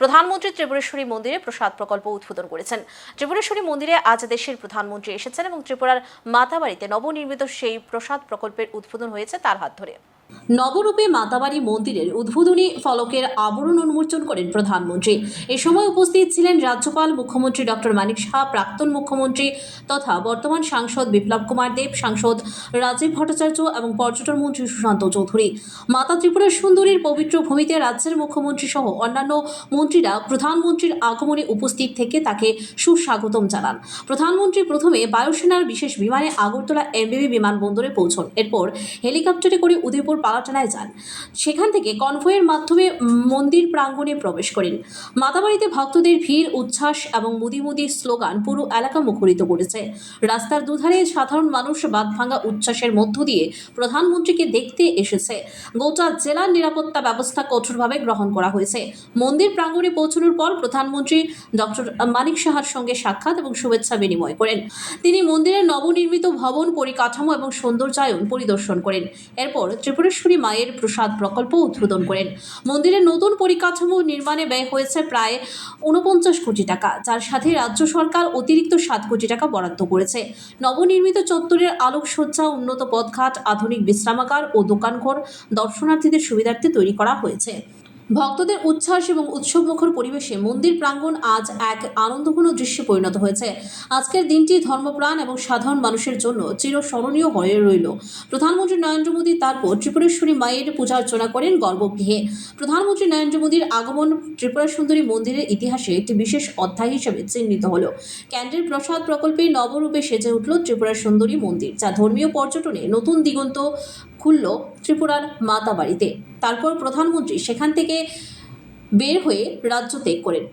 প্রধানমন্ত্রী ত্রিপুরেশ্বরী মন্দিরে প্রসাদ প্রকল্প উদ্বোধন করেছেন। ত্রিপুরেশ্বরী মন্দিরে আজ দেশের প্রধানমন্ত্রী এসেছেন এবং ত্রিপুরার মাতাবাড়িতে নবনির্মিত সেই প্রসাদ প্রকল্পের উদ্বোধন হয়েছে তার হাত ধরে। নবরূপে মাতাবাড়ি মন্দিরের উদ্বোধনী ফলকের আবরণ উন্মোচন করেন প্রধানমন্ত্রী। এ সময় উপস্থিত ছিলেন রাজ্যপাল মুখ্যমন্ত্রী ডক্টর মানিক সাহা প্রাক্তন মুখ্যমন্ত্রী তথা বর্তমান সাংসদ বিপ্লব কুমার দেব, সাংসদ রাজীব ভট্টাচার্য এবং পর্যটন মন্ত্রী সুশান্ত চৌধুরী। মাতা ত্রিপুরা সুন্দরীর পবিত্র ভূমিতে রাজ্যের মুখ্যমন্ত্রী সহ অন্যান্য মন্ত্রীরা প্রধানমন্ত্রীর আগমনে উপস্থিত থেকে তাকে সুস্বাগতম জানান। প্রধানমন্ত্রী প্রথমে বায়ুসেনার বিশেষ বিমানে আগরতলা এমবিবি বিমানবন্দরে পৌঁছন। এরপর হেলিকপ্টারে করে উদয়পুর পালাটানায় যান। সেখান থেকে কনভয়ের মাধ্যমে মন্দির প্রাঙ্গণে প্রবেশ করেন। মাতাবাড়িতে ভক্তদের ভিড়, উচ্ছ্বাস এবং মুদি মুদি স্লোগান পুরো এলাকা মুখরিত করেছে। রাস্তার দুধারে সাধারণ মানুষ বাদ ভাঙা উচ্ছ্বাসের মধ্য দিয়ে প্রধানমন্ত্রীকে দেখতে এসেছে। গোটা জেলার নিরাপত্তা ব্যবস্থা কঠোরভাবে গ্রহণ করা হয়েছে। মন্দির প্রাঙ্গণে পৌঁছানোর পর প্রধানমন্ত্রী ডক্টর মানিক সাহার সঙ্গে সাক্ষাৎ এবং শুভেচ্ছা বিনিময় করেন। তিনি মন্দিরের নবনির্মিত ভবন, পরিকাঠামো এবং সৌন্দর্যায়ন পরিদর্শন করেন। এরপর ত্রিপুরেশ্বরী মায়ের প্রসাদ প্রকল্প উদ্বোধন করেন। মন্দিরের নতুন পরিকাঠামো নির্মাণে ব্যয় হয়েছে প্রায় উনপঞ্চাশ কোটি টাকা, যার সাথে রাজ্য সরকার অতিরিক্ত সাত কোটি টাকা বরাদ্দ করেছে। নবনির্মিত চত্বরের আলোকসজ্জা, উন্নত পথঘাট, আধুনিক বিশ্রামাগার ও দোকানঘর দর্শনার্থীদের সুবিধার্থে তৈরি করা হয়েছে। ভক্তদের উচ্ছ্বাস এবং উৎসবমুখর পরিবেশে মন্দির প্রাঙ্গণ আজ এক আনন্দঘন দৃশ্যে পরিণত হয়েছে। আজকের দিনটি ধর্মপ্রাণ এবং সাধারণ মানুষের জন্য চিরস্মরণীয় হয়ে রইল। প্রধানমন্ত্রী নরেন্দ্র মোদী তারপর ত্রিপুরেশ্বরী মায়ের পূজা অর্চনা করেন গর্ভগৃহে। প্রধানমন্ত্রী নরেন্দ্র মোদীর আগমন ত্রিপুরা সুন্দরী মন্দিরের ইতিহাসে একটি বিশেষ অধ্যায় হিসেবে চিহ্নিত হলো। ক্যান্ডেল প্রসাদ প্রকল্পে নবরূপে সেজে উঠল ত্রিপুরা সুন্দরী মন্দির, যা ধর্মীয় পর্যটনে নতুন দিগন্ত খুলল ত্রিপুরার মাতাবাড়িতে। তারপর প্রধানমন্ত্রী সেখান থেকে বের হয়ে রাজ্য ত্যাগ করেন।